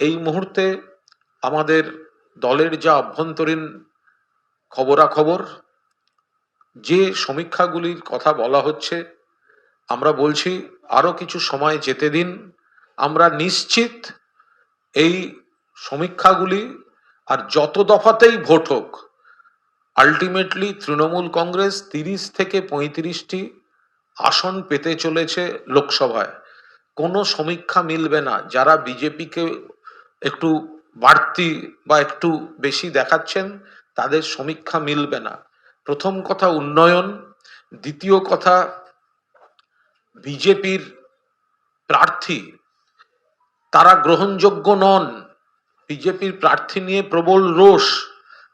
এই মুহূর্তে আমাদের দলের যা অভ্যন্তরীণ খবরাখবর, যে সমীক্ষাগুলির কথা বলা হচ্ছে, আমরা বলছি আরও কিছু সময় যেতে দিন। আমরা নিশ্চিত এই সমীক্ষাগুলি আর যত দফাতেই ভোট হোক আলটিমেটলি তৃণমূল কংগ্রেস তিরিশ থেকে পঁয়ত্রিশটি আসন পেতে চলেছে লোকসভায়। কোনো সমীক্ষা মিলবে না। যারা বিজেপিকে একটু বাড়তি বা একটু বেশি দেখাচ্ছেন, তাদের সমীক্ষা মিলবে না। প্রথম কথা উন্নয়ন, দ্বিতীয় কথা বিজেপির প্রার্থী, তারা গ্রহণযোগ্য নন। বিজেপির প্রার্থী নিয়ে প্রবল রোষ,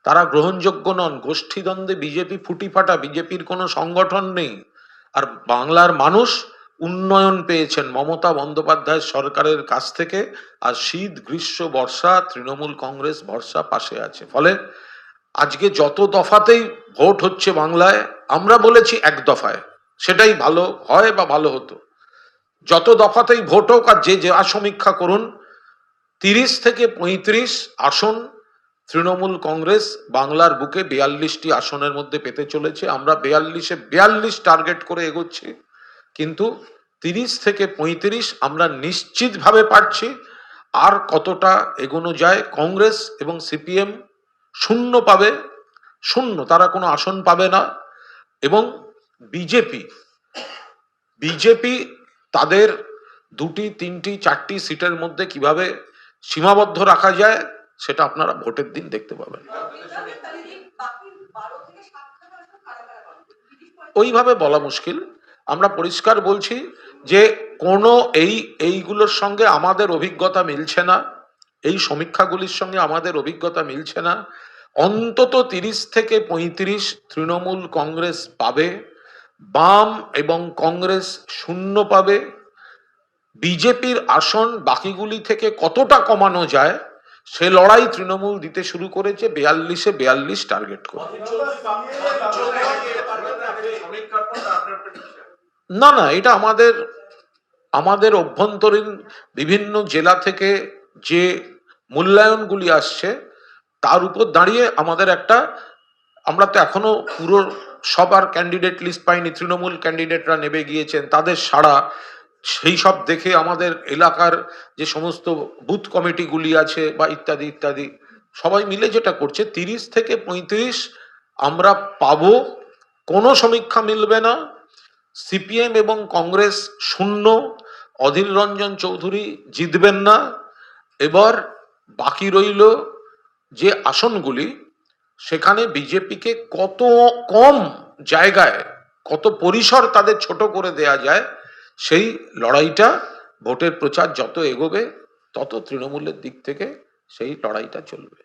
তারা গ্রহণযোগ্য নন। গোষ্ঠীদ্বন্দ্বে বিজেপি ফুটি ফাটা, বিজেপির কোনো সংগঠন নেই। আর বাংলার মানুষ উন্নয়ন পেয়েছেন মমতা বন্দ্যোপাধ্যায় সরকারের কাছ থেকে। আর শীত, গ্রীষ্ম, বর্ষা, তৃণমূল কংগ্রেস বর্ষা পাশে আছে। ফলে আজকে যত দফাতেই ভোট হচ্ছে বাংলায়, আমরা বলেছি এক দফায়। সেটাই ভালো হয় বা ভালো হতো। যত দফাতেই ভোট হোক আর যে যা সমীক্ষা করুন, তিরিশ থেকে পঁয়ত্রিশ আসন তৃণমূল কংগ্রেস বাংলার বুকে বিয়াল্লিশটি আসনের মধ্যে পেতে চলেছে। আমরা বিয়াল্লিশে বিয়াল্লিশ টার্গেট করে এগোচ্ছি। কিন্তু তিরিশ থেকে পঁয়ত্রিশ আমরা নিশ্চিতভাবে পারছি আর কতটা এগোনো যায় কংগ্রেস এবং সিপিএম শূন্য পাবে শূন্য তারা কোনো আসন পাবে না এবং বিজেপি বিজেপি তাদের দুটি তিনটি চারটি সিটের মধ্যে কীভাবে সীমাবদ্ধ রাখা যায় সেটা আপনারা ভোটের দিন দেখতে পাবেন বিপ্লবের তালিকায় বাকি 12 থেকে 7 আসন কারা কারা পাবে? 30 ওইভাবে বলা মুশকিল আমরা পরিষ্কার বলছি যে কোনো এই, এইগুলোর সঙ্গে আমাদের অভিজ্ঞতা মিলছে না, এই সমীক্ষাগুলির সঙ্গে আমাদের অভিজ্ঞতা মিলছে না। অন্তত তিরিশ থেকে পঁয়ত্রিশ তৃণমূল কংগ্রেস পাবে, বাম এবং কংগ্রেস শূন্য পাবে। বিজেপির আসন বাকিগুলি থেকে কতটা কমানো যায়, সে লড়াই তৃণমূল দিতে শুরু করেছে বেয়াল্লিশে বেয়াল্লিশ টার্গেট করে। না না, এটা আমাদের আমাদের অভ্যন্তরীণ বিভিন্ন জেলা থেকে যে মূল্যায়নগুলি আসছে, তার উপর দাঁড়িয়ে আমাদের একটা, আমরা তো এখনও পুরো সবার ক্যান্ডিডেট লিস্ট পাইনি, তৃণমূল ক্যান্ডিডেটরা নেবে গিয়েছেন, তাদের সাড়া, সেই সব দেখে আমাদের এলাকার যে সমস্ত বুথ কমিটিগুলি আছে বা ইত্যাদি ইত্যাদি, সবাই মিলে যেটা করছে, তিরিশ থেকে পঁয়ত্রিশ আমরা পাবো, কোনো সমীক্ষা মিলবে না সিপিএম এবং কংগ্রেস শূন্য, অধীর রঞ্জন চৌধুরী জিতবেন না। এবার বাকি রইল যে আসনগুলি, সেখানে বিজেপিকে কত কম জায়গায়, কত পরিসর তাদের ছোট করে দেয়া যায়, সেই লড়াইটা ভোটের প্রচার যত এগোবে, তত তৃণমূলের দিক থেকে সেই লড়াইটা চলবে।